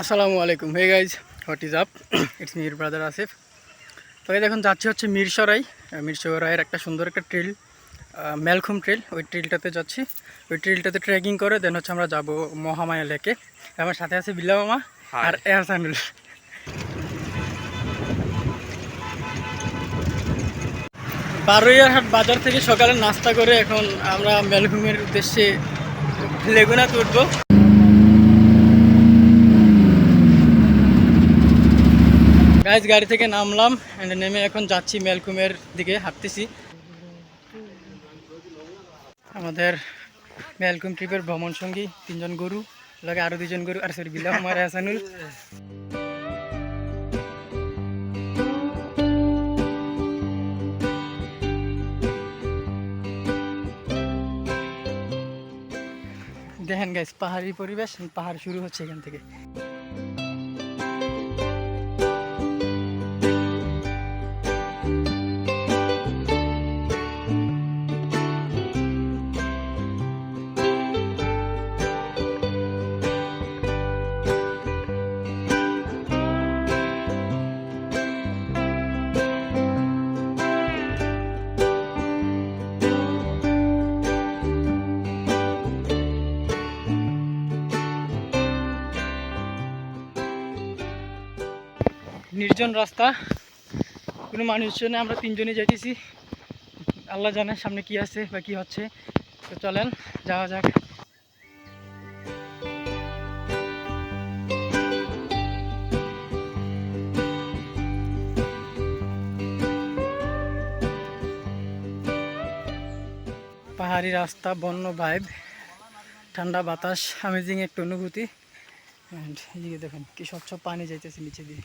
আসসালামু আলাইকুম। Hey guys what is up it's Mir brother Asif তো এই দেখুন যাচ্ছি হচ্ছে মিরসরাই। মিরসরাইয়ের একটা সুন্দর একটা ট্রেল মেলখুম ট্রেল ওই ট্রেলটাতে যাচ্ছি। ওই ট্রেলটাতে ট্রেকিং করে দেন হচ্ছে আমরা যাব মহামায়া লেকে। আমার সাথে আছে বিল্লা মামা আর এহসানুল। বারোয়ার হাট বাজার থেকে সকালে নাস্তা করে এখন আমরা মেলঘুমের উদ্দেশ্যে লেগুনা তুলবো। গাইজ গাড়ি থেকে নামলাম and নেমে এখন যাচ্ছি মেলকুমের দিকে, হাঁটতেছি। আমাদের মেলকুম ট্রিপের ভ্রমণ সঙ্গী তিনজন গরু, লাগে আরও দুজন গরু, আর সরি বিলাম আমার হাসানুল। দেখেন গাইজ পাহাড়ি পরিবেশ, পাহাড় শুরু হচ্ছে এখান থেকে। নির্জন রাস্তা। কোনো মানুষজনে আমরা তিনজনই যাইতেছি। আল্লাহ জানে সামনে কি আছে বা কি হচ্ছে। তো চলেন, যাওয়া যাক। পাহাড়ি রাস্তা, বন্য ভাইব ঠান্ডা বাতাস আমেজিং একটা অনুভূতি। এদিকে দেখুন, কি স্বচ্ছ পানি যাইতেছে নিচে দিয়ে।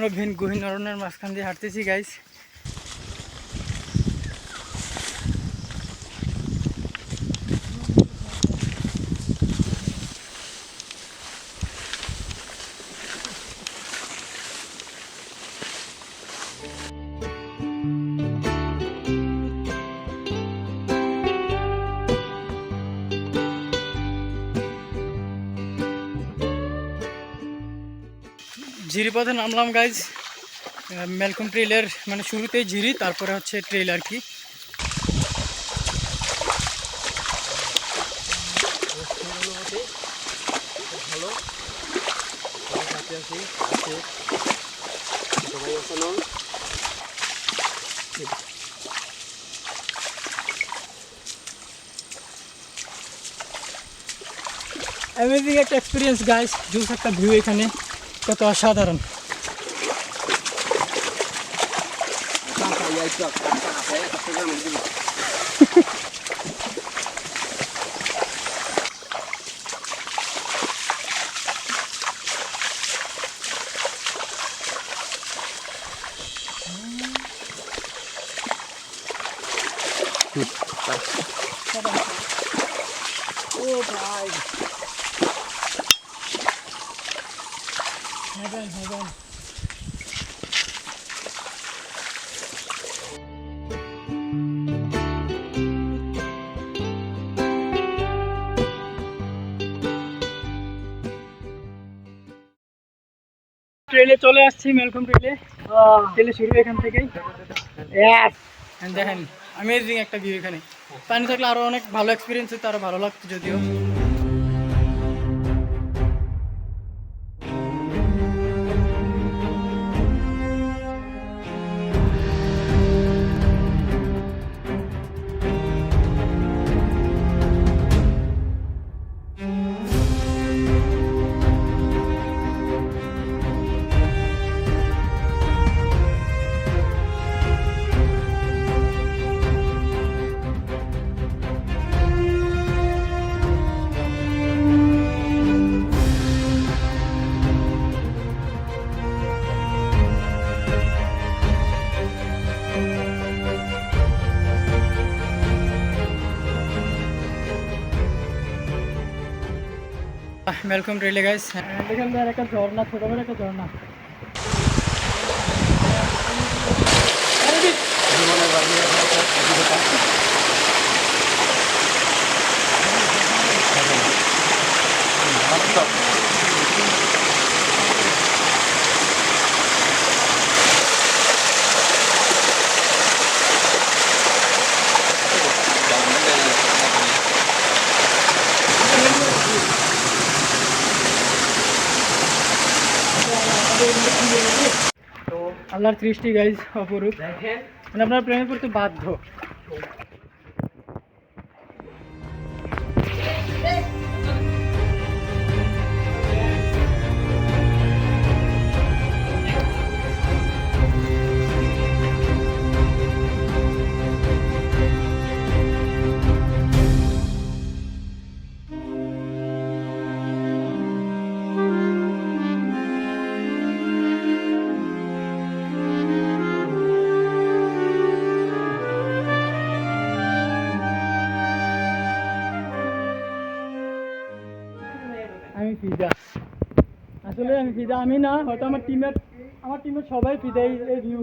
জনমানবহীন গহীন অরণ্যের মাঝখান দিয়ে হাঁটতেছি গাইস ঝিরি পথে নামলাম গাইজ মেলকম ট্রেলের মানে শুরুতেই ঝিরি, তারপরে হচ্ছে ট্রেল আর কি? অ্যামেজিং একটা এক্সপিরিয়েন্স গাইজ জুস একটা ভিউ এখানে। Kötü aşağı derin. Good. Bye. Bye. Şey. Bye. Oh heaven heaven ট্রেলে চলে আসছি মেলকম ট্রেলে ট্রেলে শুরু এখান থেকেই। দেখেন অ্যামেজিং একটা ভিউ এখানে। পানি থাকলে আরও অনেক ভালো এক্সপিরিয়েন্স হতো আরও ভালো লাগতো যদিও। মেলকম রেলে গাইস এখান থেকে একটা ঝর্ণা ছোটবেলা একটা ঝর্ণা তো আল্লাহর সৃষ্টি গাইজ অপরূপ। মানে আপনার প্রেমে পড়তে বাধ্য। ফিদা। আসলে আমি আমি না, হয়তো আমার টিমের আমার টিমের সবাই ফিদা এই ভিউ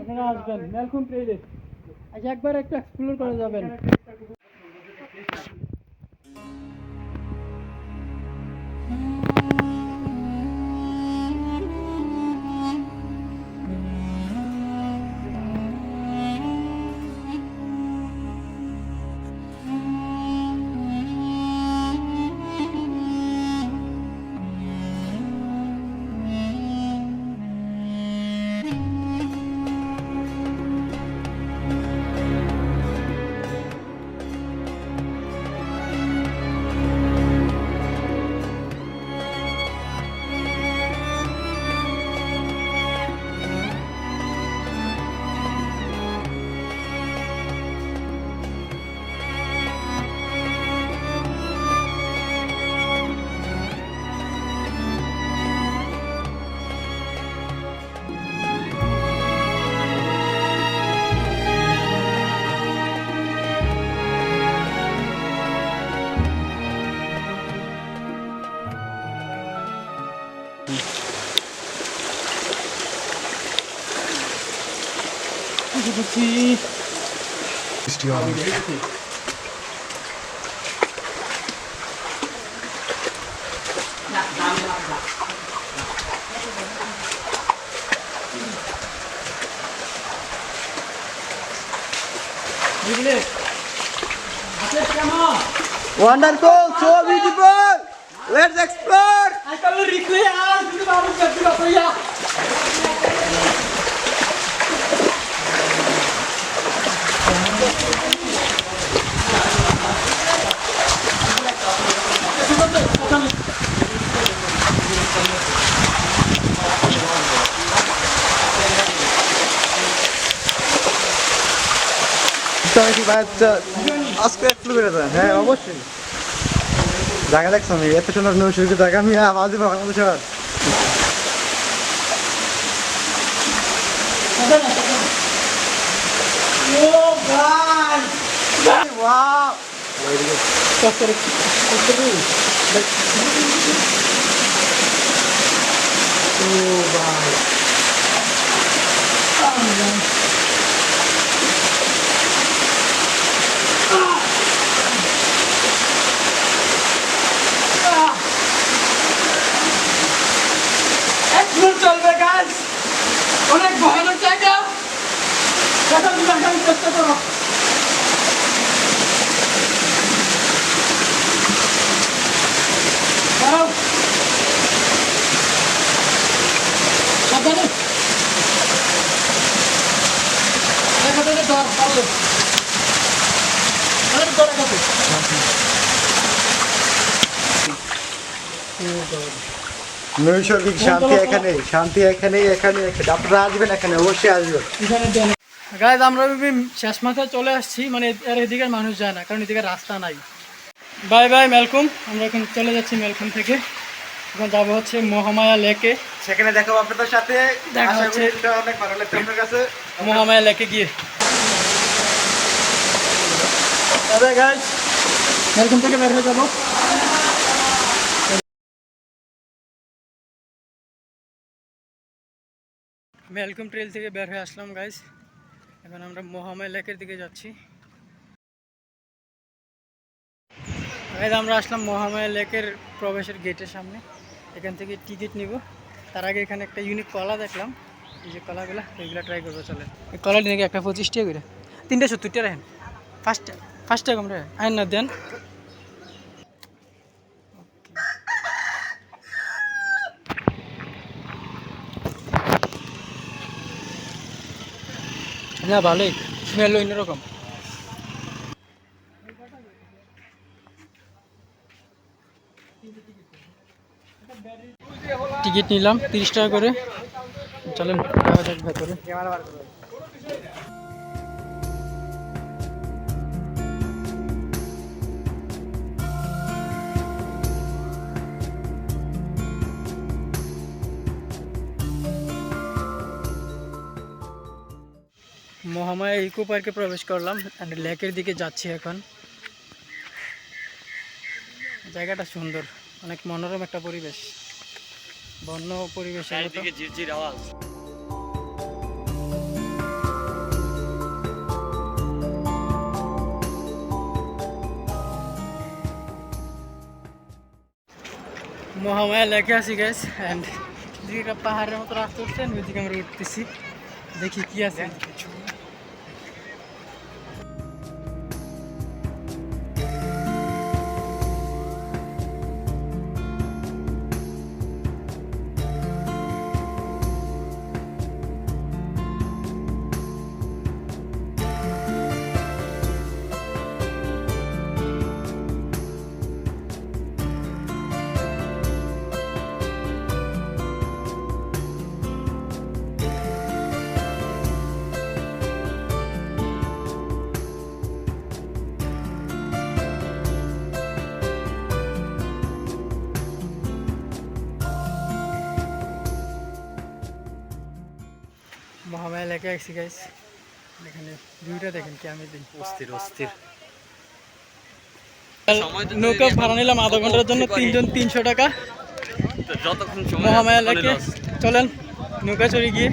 আপনারা আসবেন মেলকুম প্লেলে আচ্ছা একবার একটু এক্সপ্লোর করে যাবেন। বুঝলে আছে কেমন Wonderful, so beautiful. Let's explore. Aí tá no Rico e ah, tudo mal, tudo কি বাচ্চা আজকে একটু করে দেন হ্যাঁ অবশ্যই জায়গা দেখছ আমি এত সুন্দর নৈসর্গিক জায়গা আমি আমাদের বাংলাদেশের Oh, guys! Wow. Kasar, kasar. Oh, guys. চেষ্টা নৈসর্গিক শান্তি এখানে শান্তি এখানে এখানে এখানে। আপনারা আসবেন এখানে অবশ্যই আসবেন গায়ে আমরা শেষ মাথায় চলে আসছি মানে আর এদিকে মানুষ যায় না কারণ এদিকে রাস্তা নাই। বাই বাই মেলকুম আমরা এখন চলে যাচ্ছি মেলকুম থেকে। এখন যাব হচ্ছে মহামায়া লেকে। সেখানে দেখাবো আপনাদের সাথে। দেখা মহামায়া লেকে গিয়ে। মেলকুম থেকে বের হয়ে যাব। মেলকুম ট্রেল থেকে বের হয়ে আসলাম গাইজ এখন আমরা মহামায় লেকের দিকে যাচ্ছি। আমরা আসলাম মহামায়া লেকের প্রবেশের গেটের সামনে। এখান থেকে টিকিট নিব। তার আগে এখানে একটা ইউনিক কলা দেখলাম। এই যে কলাগুলো এইগুলো ট্রাই করব চলে এই কলাটি নাকি একটা পঁচিশ টাকা করে। তিনটে সত্তর টাকা রাখেন ফার্স্ট ফার্স্ট টাকা আমরা আইন না দেন। না ভালোই। স্মেল অন্যরকম টিকিট নিলাম তিরিশ টাকা করে। চলেন ভেতরে। মহামায়া ইকো পার্কে প্রবেশ করলাম অ্যান্ড লেকের দিকে যাচ্ছি এখন। জায়গাটা সুন্দর অনেক মনোরম একটা পরিবেশ বন্য পরিবেশ ঝিরঝির আওয়াজ। মহামায়া লেকে আছি গ্যাস অ্যান্ড দিকে পাহাড়ের মতো রাস্তা উঠছেন ওইদিকে আমরা উঠতেছি। দেখি কি আছে। লেকে আসছি গাইস এখানে ভিউটা দেখেন কি আমি দিন অস্থির। অস্থির নৌকা ভাড়া নিলাম আধা ঘণ্টার জন্য তিনজন তিনশো টাকা। যতক্ষণ মহামায়া loss। চলেন নৌকা চড়ে গিয়ে।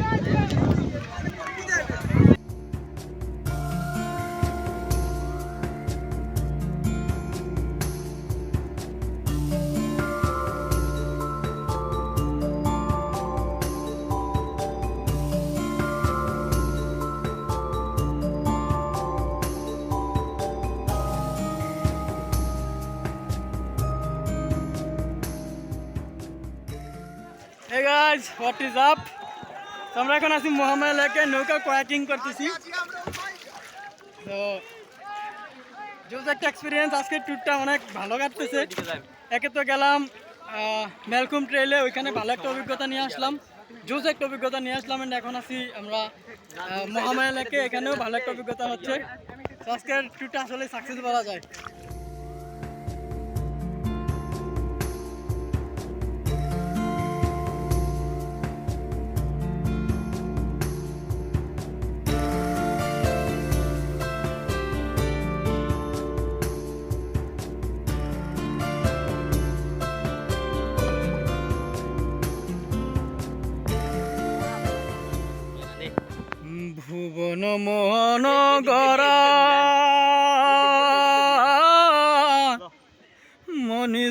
Hey guys, what is up? আমরা এখন আছি মহামায়া লেকে নৌকা কয়াকিং করতেছি। তো জোস একটা এক্সপিরিয়েন্স আজকের ট্যুরটা অনেক ভালো কাটতেছে। একে তো গেলাম মেলকুম ট্রেলে ওইখানে ভালো একটা অভিজ্ঞতা নিয়ে আসলাম। জোস একটা অভিজ্ঞতা নিয়ে আসলাম and এখন আছি আমরা মহামায়া লেকে এখানেও ভালো একটা অভিজ্ঞতা হচ্ছে। আজকের ট্যুরটা আসলে সাকসেস বলা যায়।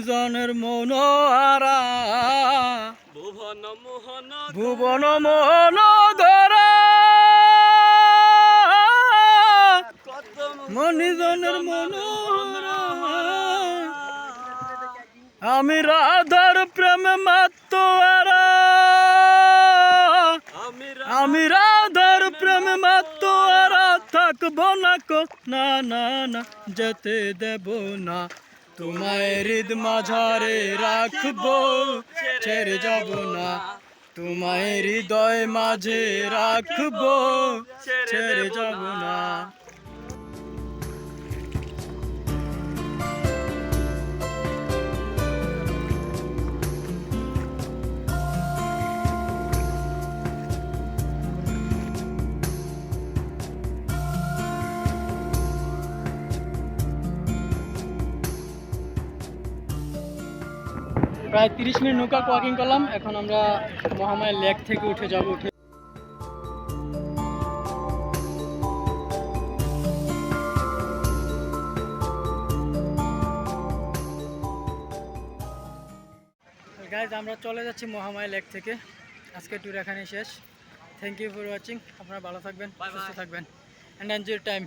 মনিজনের মন আরা ভুবন মোহন ভুবন মোহন মনিজনের মন আমি রাধার প্রেম মাত্র আমি আমি রাধার প্রেম মাত্র থাকব না কো না না না যেতে দেব না। তোমায় হৃদ মাঝারে রাখব ছেড়ে যাব না। তোমায় হৃদয় মাঝে রাখব ছেড়ে যাব না। প্রায় তিরিশ মিনিট নৌকা ওয়াকিং করলাম এখন আমরা মহামায়ের লেক থেকে উঠে যাব উঠে আমরা চলে যাচ্ছি মহামায়া লেক থেকে। আজকে ট্যুর এখানেই শেষ। থ্যাংক ইউ ফর ওয়াচিং আপনারা ভালো থাকবেন সুস্থ থাকবেন। And enjoy time